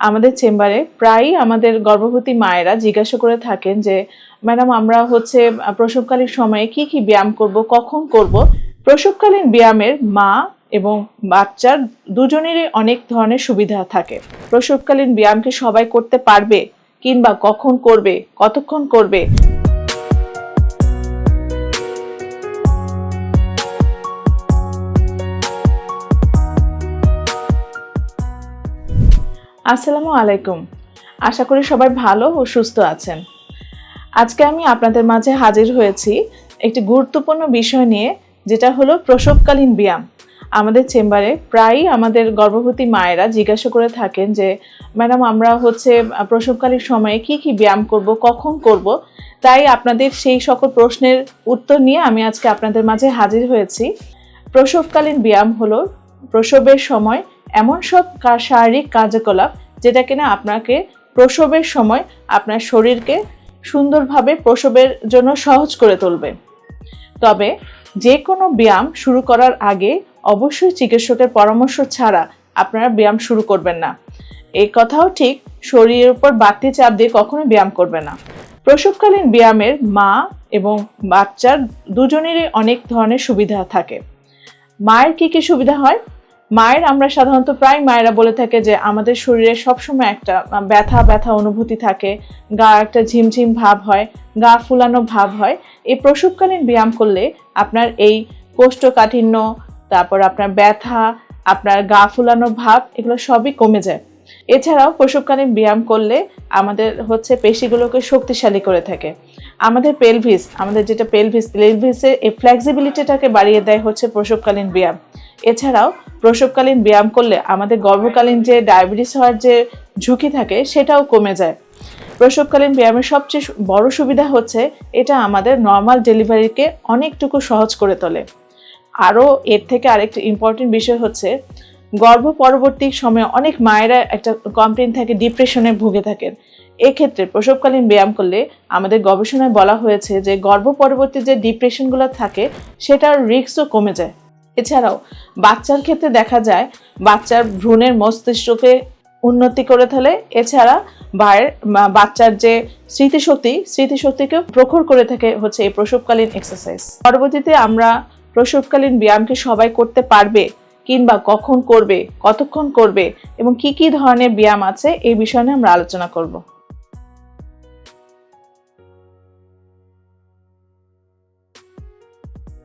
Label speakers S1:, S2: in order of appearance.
S1: আমাদের চেম্বারে প্রায়ই আমাদের গর্ভবতী মায়েরা জিজ্ঞাসা করে থাকেন যে, ম্যাডাম, আমরা হচ্ছে প্রসবকালীন সময়ে কি কি ব্যায়াম করব, কখন করব? প্রসবকালীন ব্যায়ামের মা এবং বাচ্চার দুজনেরই অনেক ধরনের সুবিধা থাকে। প্রসবকালীন ব্যায়ামকে সবাই করতে পারবে কিংবা কখন করবে, কতক্ষণ করবে? আসসালামু আলাইকুম। আশা করি সবাই ভালো ও সুস্থ আছেন। আজকে আমি আপনাদের মাঝে হাজির হয়েছি একটি গুরুত্বপূর্ণ বিষয় নিয়ে, যেটা হলো প্রসবকালীন ব্যায়াম। আমাদের চেম্বারে প্রায়ই আমাদের গর্ভবতী মায়েরা জিজ্ঞাসা করে থাকেন যে, ম্যাডাম, আমরা হচ্ছে প্রসবকালীন সময়ে কি কি ব্যায়াম করব, কখন করব? তাই আপনাদের সেই সকল প্রশ্নের উত্তর নিয়ে আমি আজকে আপনাদের মাঝে হাজির হয়েছি। প্রসবকালীন ব্যায়াম হলো প্রসবের সময় এমন সব শারীরিক কার্যকলাপ যেটা কিনা আপনাকে প্রসবের সময় আপনার শরীরকে সুন্দরভাবে প্রসবের জন্য সহজ করে তুলবে। তবে যে কোনো ব্যায়াম শুরু করার আগে অবশ্যই চিকিৎসকের পরামর্শ ছাড়া আপনারা ব্যায়াম শুরু করবেন না। এই কথাও ঠিক, শরীরের উপর বাড়তি চাপ দিয়ে কখনো ব্যায়াম করবে না। প্রসবকালীন ব্যায়ামের মা এবং বাচ্চার দুজনেরই অনেক ধরনের সুবিধা থাকে। মায়ের কি কি সুবিধা হয়? মায়ের, আমরা সাধারণত প্রায় মায়েরা বলে থাকে যে আমাদের শরীরে সবসময় একটা ব্যথা ব্যথা অনুভূতি থাকে। গা একটা ঝিমঝিম ভাব হয়, গা ফুলানো ভাব হয়। এই প্রসবকালীন ব্যায়াম করলে আপনার এই কোষ্ঠকাঠিন্য, তারপর আপনার ব্যথা, আপনার গা ফুলানো ভাব, এগুলো সবই কমে যায়। এছাড়াও প্রসবকালীন ব্যায়াম করলে আমাদের হচ্ছে পেশিগুলোকে শক্তিশালী করে থাকে। আমাদের পেলভিস আমাদের যেটা পেলভিস পেলভিসের এই ফ্লেক্সিবিলিটিটাকে বাড়িয়ে দেয় হচ্ছে প্রসবকালীন ব্যায়াম। এছাড়াও প্রসবকালীন ব্যায়াম করলে আমাদের গর্ভকালীন যে ডায়াবেটিস হওয়ার যে ঝুঁকি থাকে, সেটাও কমে যায়। প্রসবকালীন ব্যায়ামের সবচেয়ে বড় সুবিধা হচ্ছে এটা আমাদের নর্মাল ডেলিভারিকে অনেকটুকু সহজ করে তোলে। আরও এর থেকে আরেকটা ইম্পর্টেন্ট বিষয় হচ্ছে, গর্ভ পরবর্তী সময়ে অনেক মায়েরা একটা কমপ্লেন থাকে ডিপ্রেশনে ভুগে থাকেন। এক্ষেত্রে প্রসবকালীন ব্যায়াম করলে আমাদের গবেষণায় বলা হয়েছে যে গর্ভ পরবর্তী যে ডিপ্রেশনগুলো থাকে, সেটার রিস্কও কমে যায়। এছাড়াও, বাচ্চার ক্ষেত্রে দেখা যায়, বাচ্চার ভ্রূণের মস্তিষ্ককে উন্নতি করে তোলে। এছাড়া বাচ্চার যে স্মৃতিশক্তি, স্মৃতিশক্তিকে প্রখর করে থাকে হচ্ছে এই প্রসবকালীন এক্সারসাইজ পরবর্তীতে আমরা প্রসবকালীন ব্যায়ামকে সবাই করতে পারবে কিংবা কখন করবে, কতক্ষণ করবে এবং কি কি ধরনের ব্যায়াম আছে, এই বিষয় নিয়ে আমরা আলোচনা করব।